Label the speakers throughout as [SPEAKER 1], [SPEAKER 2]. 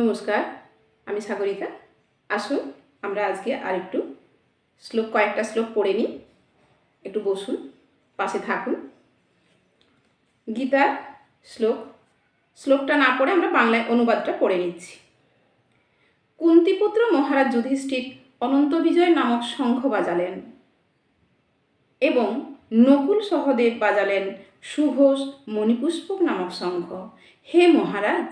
[SPEAKER 1] নমস্কার, আমি সাগরিকা। আসুন, আমরা আজকে আর একটু শ্লোক, কয়েকটা শ্লোক পড়ে নিই। একটু বসুন, পাশে থাকুন। গীতার শ্লোক। শ্লোকটা না পড়ে আমরা বাংলায় অনুবাদটা পড়ে নিচ্ছি। কুন্তিপুত্র মহারাজ যুধিষ্ঠির অনন্ত বিজয় নামক শঙ্খ বাজালেন এবং নকুল সহদেব বাজালেন সুঘোষ মণিপুষ্পক নামক শঙ্খ। হে মহারাজ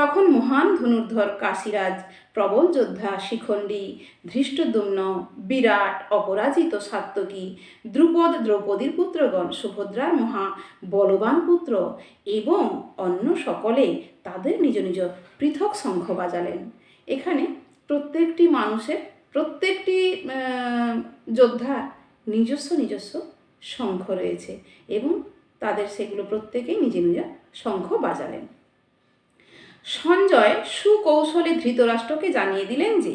[SPEAKER 1] তখন মহান ধনুর্ধর কাশীরাজ, প্রবল যোদ্ধা শিখণ্ডী, ধৃষ্টদুম্ন, বিরাট, অপরাজিত সাত্তকী দ্রুপদ দ্রৌপদীর পুত্রগণ, সুভদ্রার মহা বলবান পুত্র এবং অন্য সকলে তাদের নিজ নিজ পৃথক শঙ্খ বাজালেন। এখানে প্রত্যেকটি মানুষের, প্রত্যেকটি যোদ্ধার নিজস্ব নিজস্ব শঙ্খ রয়েছে এবং তাদের সেগুলো প্রত্যেকেই নিজে নিজে শঙ্খ বাজালেন। সঞ্জয় সুকৌশলে ধৃতরাষ্ট্রকে জানিয়ে দিলেন যে,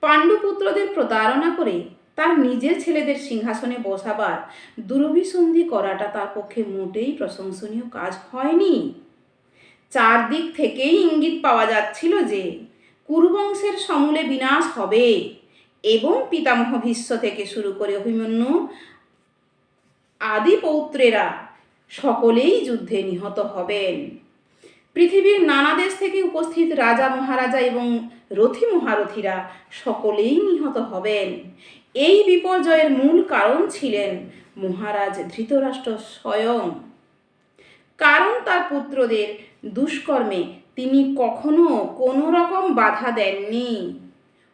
[SPEAKER 1] পাণ্ডুপুত্রদের প্রতারণা করে তার নিজের ছেলেদের সিংহাসনে বসাবার দুরভিসন্ধি করাটা তার পক্ষে মোটেই প্রশংসনীয় কাজ হয়নি। চারদিক থেকেই ইঙ্গিত পাওয়া যাচ্ছিল যে, কুরুবংশের সমূলে বিনাশ হবে এবং পিতামহ ভীষ্ম থেকে শুরু করে অভিমন্যু আদি পৌত্রেরা সকলেই যুদ্ধে নিহত হবেন। পৃথিবীর নানা দেশ থেকে উপস্থিত রাজা, মহারাজা এবং রথী মহারথীরা সকলেই নিহত হবেন। এই বিপর্যয়ের মূল কারণ ছিলেন মহারাজ ধৃতরাষ্ট্র স্বয়ং। কারণ তার পুত্রদের দুষ্কর্মে তিনি কখনো কোনো রকম বাধা দেননি।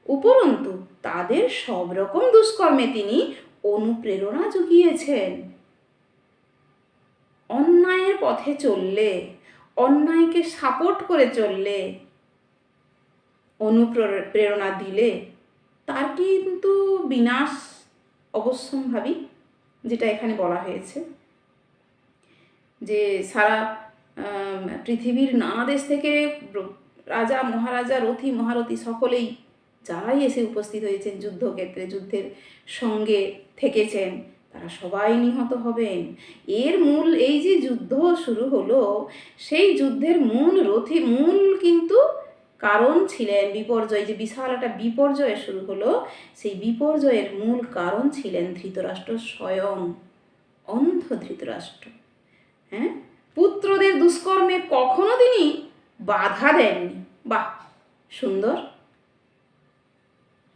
[SPEAKER 1] উপরন্তু, তাদের সব রকম দুষ্কর্মে তিনি অনুপ্রেরণা জুগিয়েছেন। অন্যায়ের পথে চললে অন্যায়কে সাপোর্ট করে চললে, অনুপ্রেরণা দিলে, তার কিন্তু বিনাশ অবশ্যম্ভাবী, যেটা এখানে বলা হয়েছে। যে সারা পৃথিবীর নানা দেশ থেকে রাজা, মহারাজা, রথী, মহারথী সকলেই যারাই এসে উপস্থিত হয়েছেন, যুদ্ধক্ষেত্রে, যুদ্ধের সঙ্গে থেকেছেন তারা সবাই নিহত হবেন। এর মূল, এই যে যুদ্ধ শুরু হলো, সেই যুদ্ধের মূল রথী, মূল কিন্তু কারণ ছিলেন বিপর্যয়, যে বিশাল একটা বিপর্যয় শুরু হলো, সেই বিপর্যয়ের মূল কারণ ছিলেন ধৃতরাষ্ট্র স্বয়ং, অন্ধ ধৃতরাষ্ট্র। হ্যাঁ? পুত্রদের দুষ্কর্মে কখনো তিনি বাধা দেননি। বাহ, সুন্দর।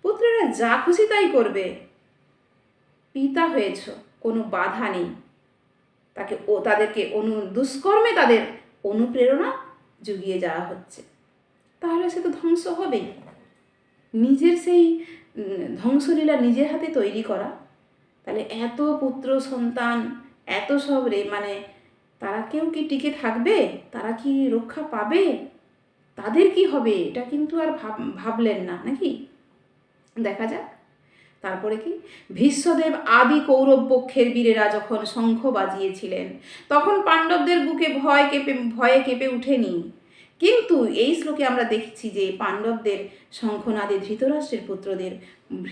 [SPEAKER 1] পুত্রেরা যা খুশি তাই করবে। পিতা হয়েছ, কোনো বাধা নেই। তাকে ও, তাদেরকে অনু, দুষ্কর্মে তাদের অনুপ্রেরণা জুগিয়ে যাওয়া হচ্ছে। তাহলে সে তো ধ্বংস হবেই। নিজের সেই ধ্বংসলীলা নিজের হাতে তৈরি করা। তাহলে এত পুত্র, সন্তান, এত সব রে মানে তারা কেউ কি টিকে থাকবে? তারা কি রক্ষা পাবে? তাদের কি হবে? এটা কিন্তু আর ভাব, ভাবলেন না, নাকি? দেখা যাক। তারপরে কি? ভীষ্মদেব আদি কৌরব পক্ষের বীরেরা যখন শঙ্খ বাজিয়েছিলেন, তখন পাণ্ডবদের বুকে ভয় কেঁপে, ভয়ে কেঁপে উঠেনি কিন্তু এই শ্লোকে আমরা দেখছি যে পাণ্ডবদের শঙ্খনাদে ধৃতরাষ্ট্রের পুত্রদের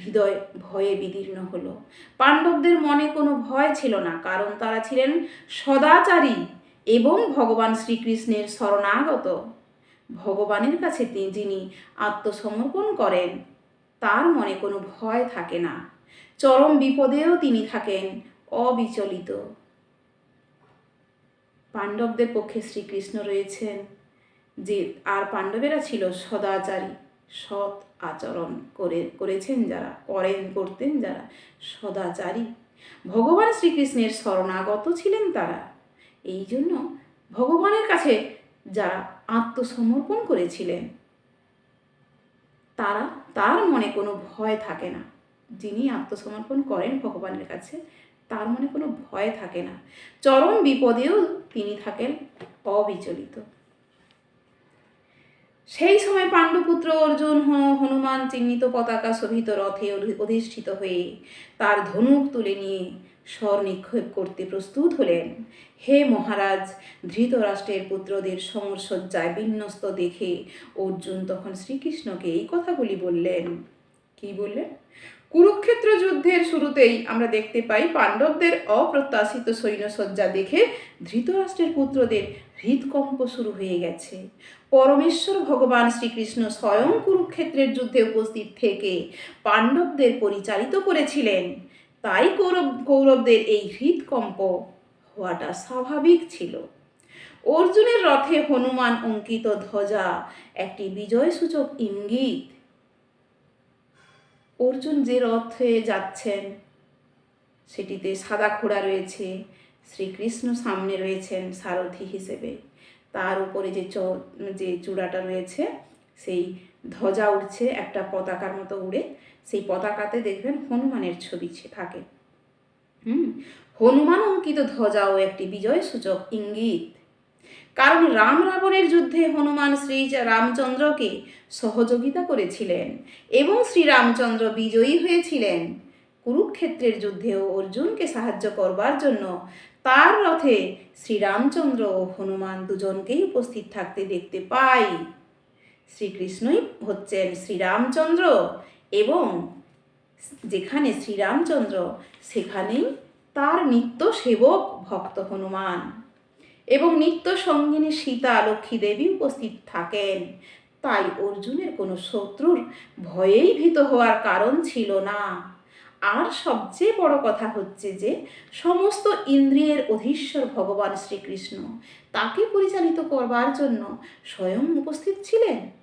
[SPEAKER 1] হৃদয় ভয়ে বিদীর্ণ হলো। পাণ্ডবদের মনে কোনো ভয় ছিল না, কারণ তারা ছিলেন সদাচারী এবং ভগবান শ্রীকৃষ্ণের শরণাগত। ভগবানের কাছে যিনি আত্মসমর্পণ করেন তার মনে কোনো ভয় থাকে না। চরম বিপদেও তিনি থাকেন অবিচলিত। পাণ্ডবদের পক্ষে শ্রীকৃষ্ণ রয়েছেন। যে, আর পাণ্ডবেরা ছিল সদাচারী। সৎ আচরণ করে, করেছেন যারা, করেন, করতেন যারা সদাচারী। ভগবান শ্রীকৃষ্ণের শরণাগত ছিলেন তারা। এই জন্য ভগবানের কাছে যারা আত্মসমর্পণ করেছিলেন তারা, তার মনে কোনো ভয় থাকে না। যিনি আত্মসমর্পণ করেন ভগবানের কাছে, তার মনে কোনো ভয় থাকে না। চরম বিপদেও তিনি থাকেন অবিচলিত। সেই সময় পাণ্ডুপুত্র অর্জুন হনুমান চিহ্নিত পতাকা শোভিত রথে অধি- অধিষ্ঠিত হয়ে তার ধনুক তুলে নিয়ে স্বর নিক্ষেপ করতে প্রস্তুত হলেন। হে মহারাজ, ধৃতরাষ্ট্রের পুত্রদের সমরসজ্জায় বিন্যস্ত দেখে অর্জুন তখন শ্রীকৃষ্ণকে এই কথাগুলি বললেন। কি বললেন? কুরুক্ষেত্র যুদ্ধের শুরুতেই আমরা দেখতে পাই পাণ্ডবদের অপ্রত্যাশিত সৈন্যসজ্জা দেখে ধৃতরাষ্ট্রের পুত্রদের হৃদকম্প শুরু হয়ে গেছে। পরমেশ্বর ভগবান শ্রীকৃষ্ণ স্বয়ং কুরুক্ষেত্রের যুদ্ধে উপস্থিত থেকে পাণ্ডবদের পরিচালিত করেছিলেন। তাই কৌরব, কৌরবদের এই হৃদকম্প হওয়াটা স্বাভাবিক ছিল। অর্জুনের রথে হনুমান অঙ্কিত ধ্বজা একটি বিজয়সূচক ইঙ্গিত। অর্জুন যে রথে যাচ্ছেন, সেটিতে সাদা ঘোড়া রয়েছে, শ্রীকৃষ্ণ সামনে রয়েছেন সারথি হিসেবে। তার উপরে যে চ, যে চূড়াটা রয়েছে, সেই ধ্বজা উঠছে একটা পতাকার মতো উড়ে। সেই পতাকাতে দেখবেন হনুমানের ছবি থাকে। হুম? হনুমান অঙ্কিত ধ্বজাও একটি বিজয় সূচক ইঙ্গিত। কারণ রাম রাবণের যুদ্ধে হনুমান শ্রী রামচন্দ্রকে সহযোগিতা করেছিলেন এবং শ্রীরামচন্দ্র বিজয়ী হয়েছিলেন। কুরুক্ষেত্রের যুদ্ধেও অর্জুনকে সাহায্য করবার জন্য তার রথে শ্রীরামচন্দ্র ও হনুমান দুজনকেই উপস্থিত থাকতে দেখতে পাই শ্রীকৃষ্ণই হচ্ছেন শ্রীরামচন্দ্র এবং যেখানে শ্রীরামচন্দ্র, সেখানেই তার নিত্য সেবক ভক্ত হনুমান এবং নিত্য সঙ্গিনী সীতা লক্ষ্মী দেবী উপস্থিত থাকেন। তাই অর্জুনের কোনো শত্রুর ভয়েই ভীত হওয়ার কারণ ছিল না। আর সবচেয়ে বড় কথা হচ্ছে যে, সমস্ত ইন্দ্রিয়ের অধীশ্বর ভগবান শ্রীকৃষ্ণ তাকে পরিচালিত করবার জন্য স্বয়ং উপস্থিত ছিলেন।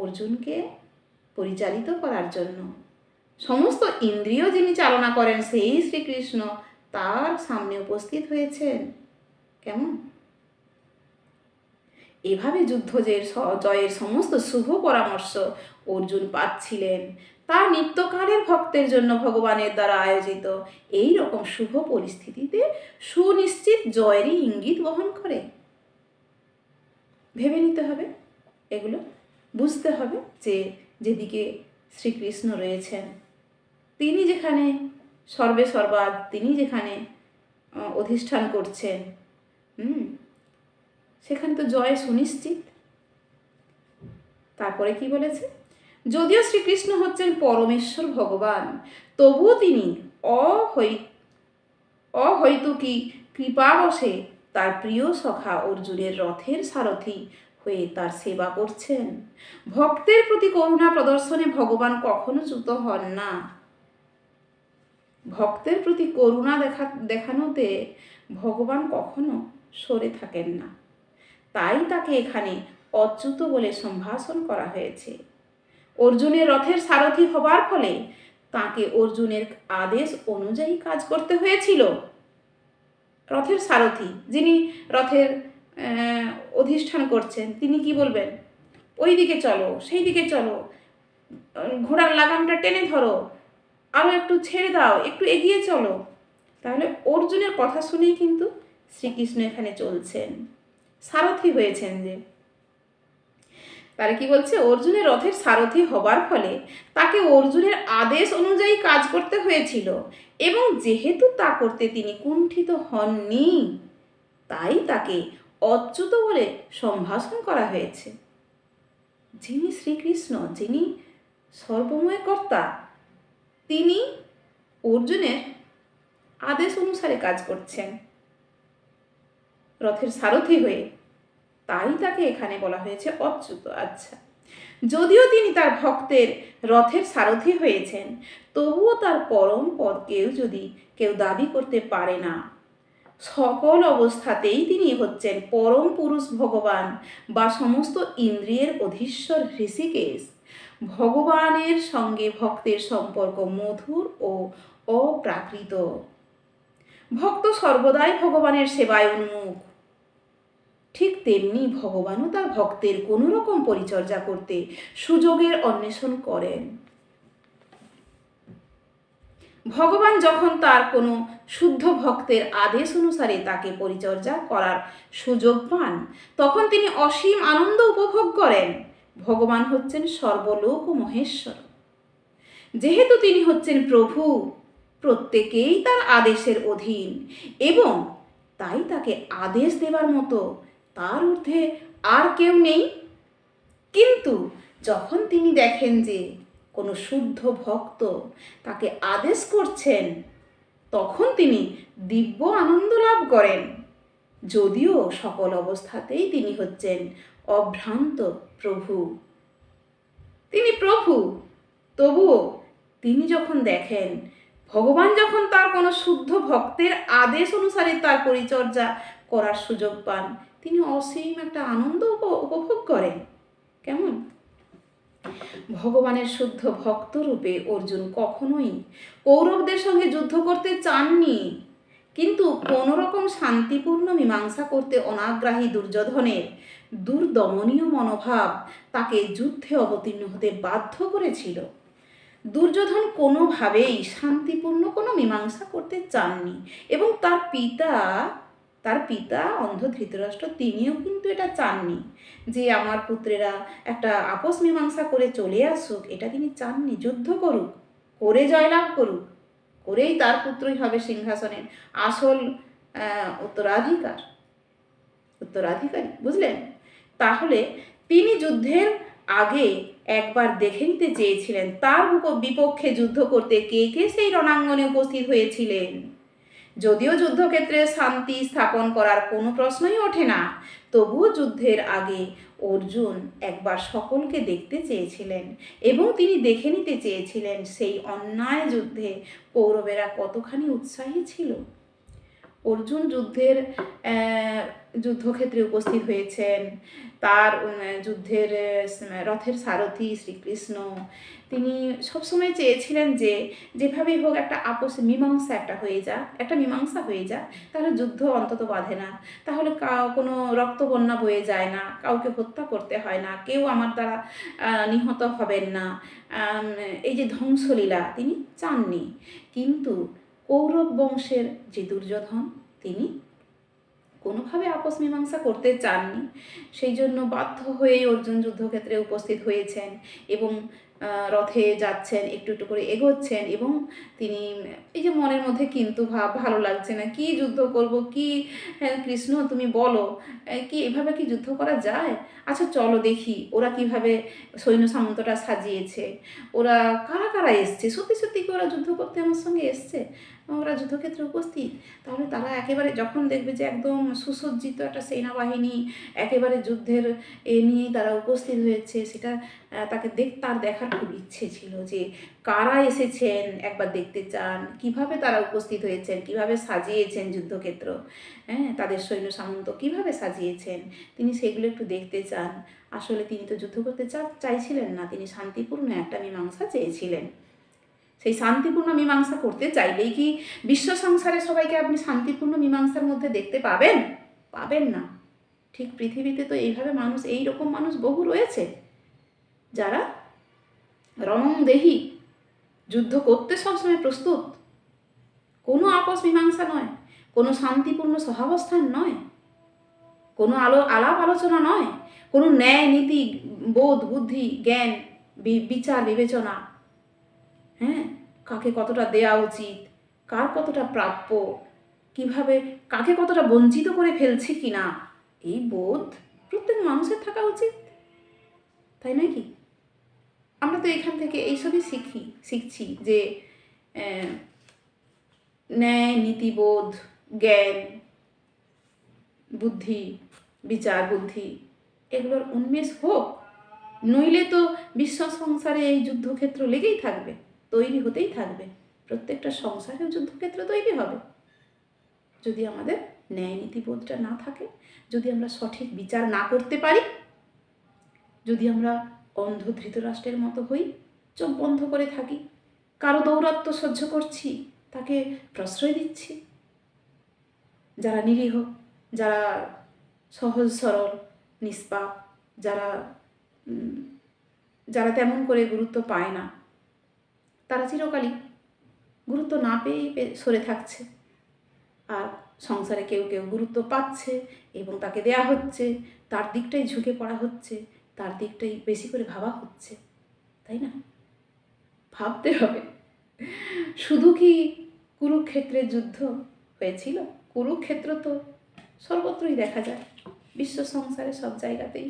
[SPEAKER 1] অর্জুনকে পরিচালিত করার জন্য। সমস্ত ইন্দ্রিয় যিনি চালনা করেন সেই শ্রীকৃষ্ণ তার সামনে উপস্থিত হয়েছেন। কেমন? এভাবে যুদ্ধ জয়ের সমস্ত শুভ পরামর্শ অর্জুন পাচ্ছিলেন। তার নিত্যকালের ভক্তের জন্য ভগবানের দ্বারা আয়োজিত এই রকম শুভ পরিস্থিতিতে সুনিশ্চিত জয়েরই ইঙ্গিত বহন করে। ভেবে নিতে হবে এগুলো। বুঝতে হবে যে যেদিকে শ্রীকৃষ্ণ রয়েছেন, তিনি যেখানে সর্বে সর্বাদ, তিনি যেখানে অধিষ্ঠান করছেন, হুম, সেখানে তো জয় সুনিশ্চিত। তারপরে কি বলেছে? যদিও শ্রীকৃষ্ণ হচ্ছেন পরমেশ্বর ভগবান, তবুও তিনি অহৈ, অহৈতুকী কৃপাবশে তার প্রিয় সখা অর্জুনের রথের সারথি হয়ে তার সেবা করছেন। ভক্তের প্রতি করুণা প্রদর্শনে ভগবান কখনো চ্যুত হন না। ভক্তের প্রতি করুণা দেখা, দেখানোতে ভগবান কখনো সরে থাকেন না। তাই তাকে এখানে অচ্যুত বলে সম্ভাষণ করা হয়েছে। অর্জুনের রথের সারথি হবার ফলে তাকে অর্জুনের আদেশ অনুযায়ী কাজ করতে হয়েছিল। রথের সারথি, যিনি রথের অধিষ্ঠান করছেন, তিনি কি বলবেন? ওই দিকে চলো, সেই দিকে চলো। ঘোড়ার লাগামটা টেনে ধরো। আরও একটু ছেড়ে দাও, একটু এগিয়ে চলো। তাহলে অর্জুনের কথা শুনেই কিন্তু শ্রীকৃষ্ণ এখানে চলছেন। সারথি হয়েছেন যে। তারা কি বলছে? অর্জুনের রথের সারথি হবার ফলে তাকে অর্জুনের আদেশ অনুযায়ী কাজ করতে হয়েছিল। এবং যেহেতু তা করতে তিনি কুণ্ঠিত হননি, তাই তাকে অচ্যুত বলে সম্ভাষণ করা হয়েছে। যিনি শ্রীকৃষ্ণ, যিনি সর্বময় কর্তা, তিনি অর্জুনের আদেশ অনুসারে কাজ করছেন। রথের সারথি হয়ে তাই তাকে এখানে বলা হয়েছে অচ্যুত। আচ্ছা যদিও তিনি তার ভক্তের রথের সারথি হয়েছেন, তবুও তার পরম পদ কেউ যদি কেউ দাবি করতে পারে না। সকল অবস্থাতেই তিনি হচ্ছেন পরম পুরুষ ভগবান বা সমস্ত ইন্দ্রিয়ের অধীশ্বর ঋষিকেশ। ভগবানের সঙ্গে ভক্তের সম্পর্ক মধুর ও অপ্রাকৃত। ভক্ত সর্বদাই ভগবানের সেবায় উন্মুখ। ঠিক তেমনি ভগবানও তার ভক্তের কোনো রকম পরিচর্যা করতে সুযোগের অন্বেষণ করেন। ভগবান যখন তার কোনো শুদ্ধ ভক্তের আদেশ অনুসারে তাকে পরিচর্যা করার সুযোগ পান, তখন তিনি অসীম আনন্দ উপভোগ করেন। ভগবান হচ্ছেন সর্বলোক ও মহেশ্বর। যেহেতু তিনি হচ্ছেন প্রভু, প্রত্যেকেই তার আদেশের অধীন এবং তাই তাকে আদেশ দেবার মতো তার ঊর্ধ্বে আর কেউ নেই। কিন্তু যখন তিনি দেখেন যে কোনো শুদ্ধ ভক্ত তাকে আদেশ করছেন, তখন তিনি দিব্য আনন্দ লাভ করেন। যদিও সকল অবস্থাতেই তিনি হচ্ছেন অভ্রান্ত প্রভু। তিনি প্রভু, তবুও তিনি যখন দেখেন, ভগবান যখন তার কোনো শুদ্ধ ভক্তের আদেশ অনুসারে তার পরিচর্যা করার সুযোগ পান, তিনি অসীম একটা আনন্দ উপ- উপভোগ করেন। কেমন? ভগবানের শুদ্ধ ভক্ত রূপে অর্জুন কখনোই কৌরবদের সঙ্গে যুদ্ধ করতে চাননি। কিন্তু কোনো রকম শান্তিপূর্ণ মীমাংসা করতে অনাগ্রাহী দুর্যোধনের দুর্দমনীয় মনোভাব তাকে যুদ্ধে অবতীর্ণ হতে বাধ্য করেছিল। দুর্যোধন কোনোভাবেই শান্তিপূর্ণ কোনো মীমাংসা করতে চাননি এবং তার পিতা তার পিতা অন্ধ ধৃতরাষ্ট্র, তিনিও কিন্তু এটা চাননি যে আমার পুত্রেরা একটা আপোষ মীমাংসা করে চলে আসুক। এটা তিনি চাননি, যুদ্ধ করুক, করে জয়লাভ করুক, করেই তার পুত্রই হবে সিংহাসনের আসল উত্তরাধিকার। উত্তরাধিকারী, বুঝলেন? তাহলে তিনি যুদ্ধের আগে একবার দেখে নিতে চেয়েছিলেন, তার বিপক্ষে যুদ্ধ করতে কে কে সেই রণাঙ্গনে উপস্থিত হয়েছিলেন? যদিও যুদ্ধক্ষেত্রে শান্তি স্থাপন করার কোনো প্রশ্নই ওঠে না, তবুও যুদ্ধের আগে অর্জুন একবার সকলকে দেখতে চেয়েছিলেন এবং তিনি দেখে নিতে চেয়েছিলেন সেই অন্যায় যুদ্ধে কৌরবেরা কতখানি উৎসাহী ছিল। অর্জুন যুদ্ধের যুদ্ধক্ষেত্রে উপস্থিত হয়েছেন, তার যুদ্ধের রথের সারথি শ্রীকৃষ্ণ তিনি সবসময় চেয়েছিলেন যে, যেভাবেই হোক একটা আপোষ মীমাংসা একটা হয়ে যাক, একটা মীমাংসা হয়ে যাক, তাহলে যুদ্ধ অন্তত বাঁধে না। তাহলে কোনো রক্তবন্যা বয়ে যায় না, কাউকে হত্যা করতে হয় না, কেউ আমার দ্বারা নিহত হবেন না। এই যে ধ্বংসলীলা, তিনি চাননি। কিন্তু কৌরব বংশের যে দুর্যোধন, তিনি কোনোভাবে আপোষ মীমাংসা করতে চাননি। সেই জন্য বাধ্য হয়েই অর্জুন যুদ্ধক্ষেত্রে উপস্থিত হয়েছেন এবং রথে যাচ্ছেন একটু একটু করে এগোচ্ছেন এবং তিনি এই যে মনের মধ্যে কিন্তু ভাব ভালো লাগছে না কি যুদ্ধ করব কি হ্যাঁ, কৃষ্ণ তুমি বলো কি এভাবে কি যুদ্ধ করা যায়? আচ্ছা চলো দেখি ওরা কীভাবে সৈন্য সামন্তটা সাজিয়েছে ওরা কারা কারা এসছে? সত্যি সত্যি কি ওরা যুদ্ধ করতে আমার সঙ্গে এসছে? ওরা যুদ্ধক্ষেত্রে উপস্থিত, তাহলে তারা একেবারে যখন দেখবে যে একদম সুসজ্জিত একটা সেনাবাহিনী একেবারে যুদ্ধের এ নিয়েই তারা উপস্থিত হয়েছে, সেটা তাকে দেখ, তার দেখার খুব ইচ্ছে ছিল যে কারা এসেছেন, একবার দেখতে চান, কীভাবে তারা উপস্থিত হয়েছেন, কীভাবে সাজিয়েছেন যুদ্ধক্ষেত্র? হ্যাঁ তাদের সৈন্য সামন্ত কীভাবে সাজিয়েছেন? তিনি সেগুলো একটু দেখতে চান। আসলে তিনি তো যুদ্ধ করতে চা, চাইছিলেন না, তিনি শান্তিপূর্ণ একটা মীমাংসা চেয়েছিলেন। সেই শান্তিপূর্ণ মীমাংসা করতে চাইলেই কি বিশ্ব সংসারে সবাইকে আপনি শান্তিপূর্ণ মীমাংসার মধ্যে দেখতে পাবেন? পাবেন না। ঠিক পৃথিবীতে তো এইভাবে মানুষ এই রকম মানুষ বহু রয়েছে। যারা রণংদেহী, যুদ্ধ করতে সবসময় প্রস্তুত। কোনো আপস মীমাংসা নয়, কোনো শান্তিপূর্ণ সহাবস্থান নয়, কোনো আলো, আলাপ আলোচনা নয়, কোনো ন্যায় নীতি, বোধ, বুদ্ধি, জ্ঞান বিচার, বিবেচনা হ্যাঁ? কাকে কতটা দেয়া উচিত? কার কতটা প্রাপ্য? কীভাবে, কাকে কতটা বঞ্চিত করে ফেলছি কি না এই বোধ প্রত্যেক মানুষের থাকা উচিত। তাই নয় কি? আমরা তো এখান থেকে এইসবই শিখি, শিখছি যে ন্যায়, নীতিবোধ, জ্ঞান, বুদ্ধি, বিচার, বুদ্ধি, এগুলোর উন্মেষ হোক। নইলে তো বিশ্ব সংসারে এই যুদ্ধক্ষেত্র লেগেই থাকবে। তৈরি হতেই থাকবে। প্রত্যেকটা সংসারেও যুদ্ধক্ষেত্র তৈরি হবে। যদি আমাদের ন্যায় নীতিবোধটা না থাকে, যদি আমরা সঠিক বিচার না করতে পারি, যদি আমরা অন্ধ ধৃতরাষ্ট্রের মতো হই, চোখ বন্ধ করে থাকি, কারও দৌরাত্ম সহ্য করছি, তাকে প্রশ্রয় দিচ্ছি, যারা নিরীহ, যারা সহজ, সরল, নিষ্পাপ, যারা যারা তেমন করে গুরুত্ব পায় না তারা চিরকালই গুরুত্ব না পেয়েই সরে থাকছে। আর সংসারে কেউ কেউ গুরুত্ব পাচ্ছে এবং তাকে দেয়া হচ্ছে, তার দিকটাই ঝুঁকে পড়া হচ্ছে, তার দিকটাই বেশি করে ভাবা হচ্ছে, তাই না? ভাবতে হবে। শুধু কি কুরুক্ষেত্রের যুদ্ধ হয়েছিল? কুরুক্ষেত্র তো সর্বত্রই দেখা যায়, বিশ্ব সংসারে সব জায়গাতেই।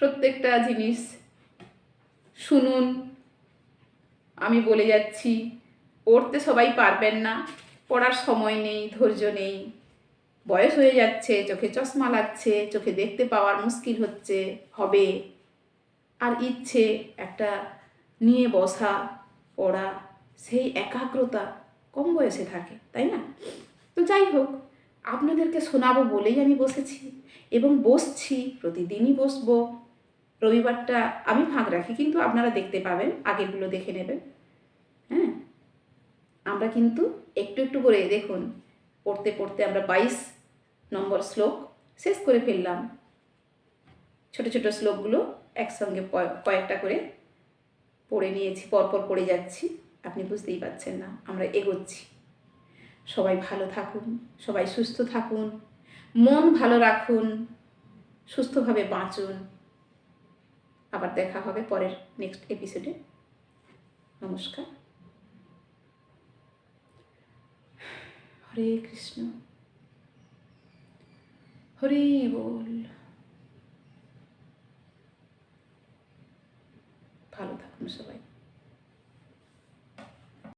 [SPEAKER 1] প্রত্যেকটা জিনিস শুনুন, আমি বলে যাচ্ছি, পড়তে সবাই পারবেন না, পড়ার সময় নেই, ধৈর্য নেই। বয়স হয়ে যাচ্ছে, চোখে চশমা লাগছে, চোখে দেখতে পাওয়ার মুশকিল হচ্ছে, হবে। আর ইচ্ছে একটা নিয়ে বসা, পড়া, সেই একাগ্রতা কম বয়সে থাকে, তাই না? তো যাই হোক, আপনাদেরকে শোনাবো বলেই আমি বসেছি এবং বসছি, প্রতিদিনই বসবো। রবিবারটা আমি ফাঁক রাখি, কিন্তু আপনারা দেখতে পাবেন, আগেরগুলো দেখে নেবেন। হ্যাঁ? আমরা কিন্তু একটু একটু করে, দেখুন, পড়তে পড়তে আমরা বাইশ নম্বর শ্লোক শেষ করে ফেললাম। ছোট ছোট শ্লোকগুলো একসঙ্গে কয়েকটা করে পড়ে নিয়েছি, পরপর পড়ে যাচ্ছি। আপনি বুঝতেই পারছেন না, আমরা এগোচ্ছি। সবাই ভালো থাকুন, সবাই সুস্থ থাকুন, মন ভালো রাখুন, সুস্থভাবে বাঁচুন। আবার দেখা হবে পরের নেক্সট এপিসোডে নমস্কার। হরে কৃষ্ণ। হরে বল। ভালো থাকুন সবাই।